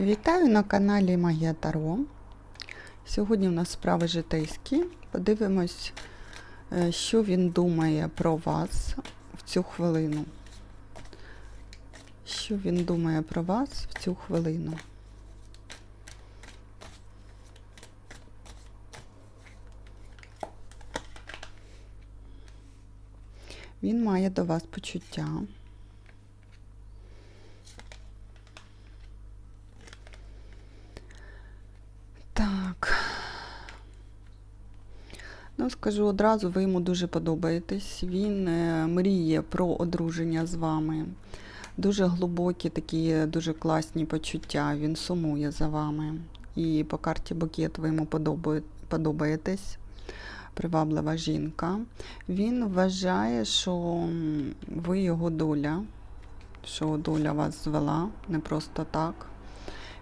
Вітаю на каналі Магія Таро. Сьогодні у нас справи житейські. Подивимось, е, що він думає про вас в цю хвилину. Що він думає про вас в цю хвилину. Він має до вас почуття. Так. Ну, скажу одразу, ви йому дуже подобаєтесь. Він е, мріє про одруження з вами. Дуже глибокі, такі дуже класні почуття. Він сумує за вами. І по карті букет ви йому подобаєтесь. Приваблива жінка. Він вважає, що ви його доля, що доля вас звела не просто так.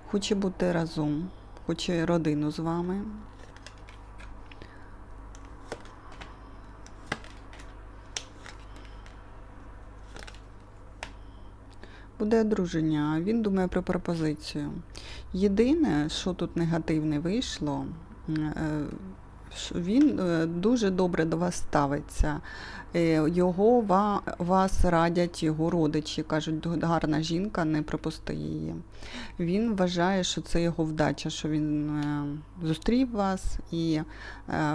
Хоче бути разом, хоче родину з вами. Буде одруження, він думає про пропозицію. Єдине, що тут негативне вийшло, е, він е, дуже добре до вас ставиться. Е, Його вас радять його родичі, кажуть, гарна жінка, не пропусти її. Він вважає, що це його вдача, що він зустрів вас, і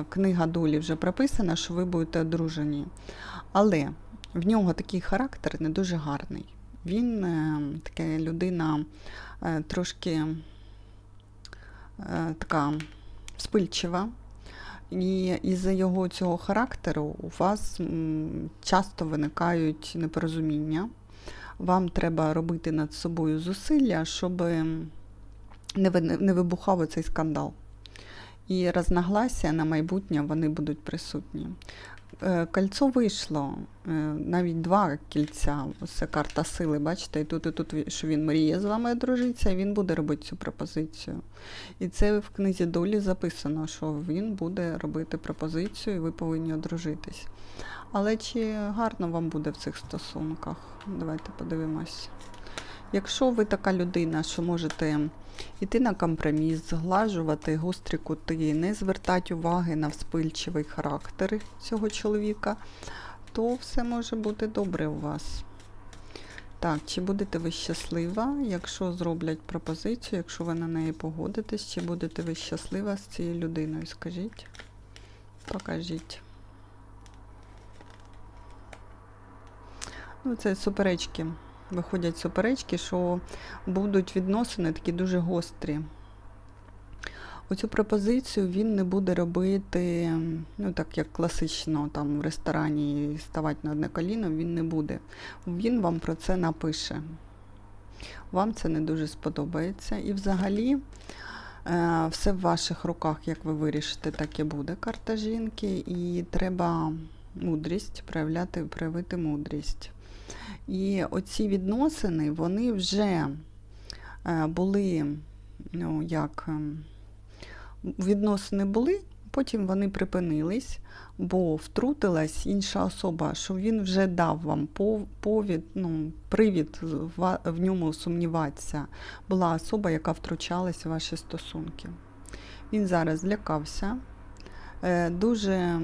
книга долі вже прописана, що ви будете одружені. Але в нього такий характер не дуже гарний. Він е, така людина е, трошки е, така спильчива. І із-за його цього характеру у вас часто виникають непорозуміння. Вам треба робити над собою зусилля, щоб не вибухав оцей скандал. І рознаглася на майбутнє вони будуть присутні. Е, Кольцо вийшло, е, навіть два кільця. Це карта сили, бачите, і тут, і тут, що він мріє з вами одружитися, і він буде робити цю пропозицію. І це в книзі долі записано, що він буде робити пропозицію, і ви повинні одружитись. Але чи гарно вам буде в цих стосунках? Давайте подивимось. Якщо ви така людина, що можете йти на компроміс, зглажувати гострі кути, не звертати уваги на вспильчивий характер цього чоловіка, то все може бути добре у вас. Так, чи будете ви щаслива, якщо зроблять пропозицію, якщо ви на неї погодитесь, чи будете ви щаслива з цією людиною? Скажіть, покажіть. Ну, це суперечки. Виходять суперечки, що будуть відносини такі дуже гострі. Оцю пропозицію він не буде робити, ну так як класично там в ресторані ставати на одне коліно, він не буде. Він вам про це напише. Вам це не дуже сподобається. І взагалі е, все в ваших руках, як ви вирішите, так і буде карта жінки. І треба мудрість проявляти, проявити мудрість. І оці відносини, вони вже е, були, ну, як ем, відносини були, потім вони припинились, бо втрутилась інша особа, що він вже дав вам повід, ну, привід в, ньому сумніватися. Була особа, яка втручалась в ваші стосунки. Він зараз злякався. е, Дуже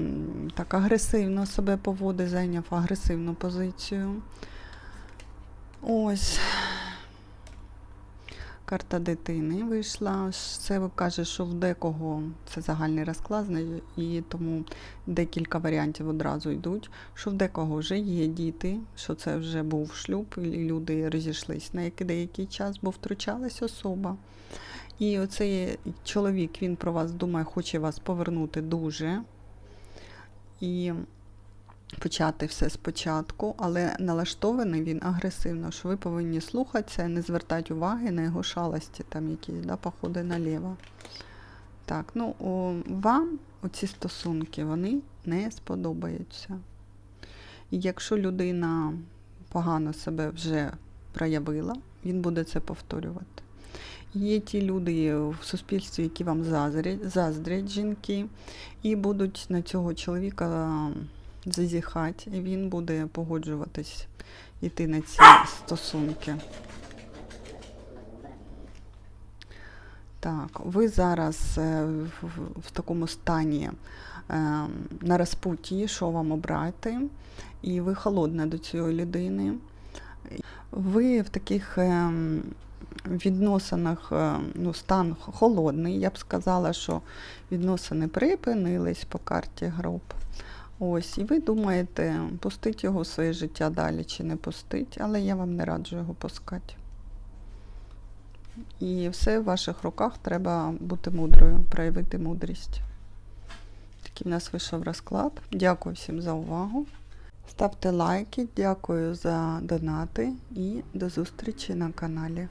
так агресивно себе поводить, зайняв агресивну позицію. Ось. Карта дитини вийшла. Це каже, що в декого це загальний розклад, і тому декілька варіантів одразу йдуть. Що в декого вже є діти, що це вже був шлюб, і люди розійшлись на який деякий час, бо втручалась особа. І оцей чоловік, він про вас думає, хоче вас повернути дуже. І почати все спочатку, але налаштований він агресивно, що ви повинні слухатися і не звертати уваги на його шалості, там якісь да, походи наліво. Так, ну о, вам оці стосунки вони не сподобаються. І якщо людина погано себе вже проявила, він буде це повторювати. Є ті люди в суспільстві, які вам заздрять, заздрять жінки, і будуть на цього чоловіка зазіхати, і він буде погоджуватись іти на ці стосунки. Так, ви зараз е, в, такому стані е, на розпутті, що вам обрати, і ви холодна до цієї людини. Ви в таких ем, відносинах, е, ну, стан холодний. Я б сказала, що відносини припинились по карті гроб. Ось, і ви думаєте, пустить його своє життя далі чи не пустить, але я вам не раджу його пускати. І все в ваших руках треба бути мудрою, проявити мудрість. Такий в нас вийшов розклад. Дякую всім за увагу. Ставте лайки, дякую за донати і до зустрічі на каналі.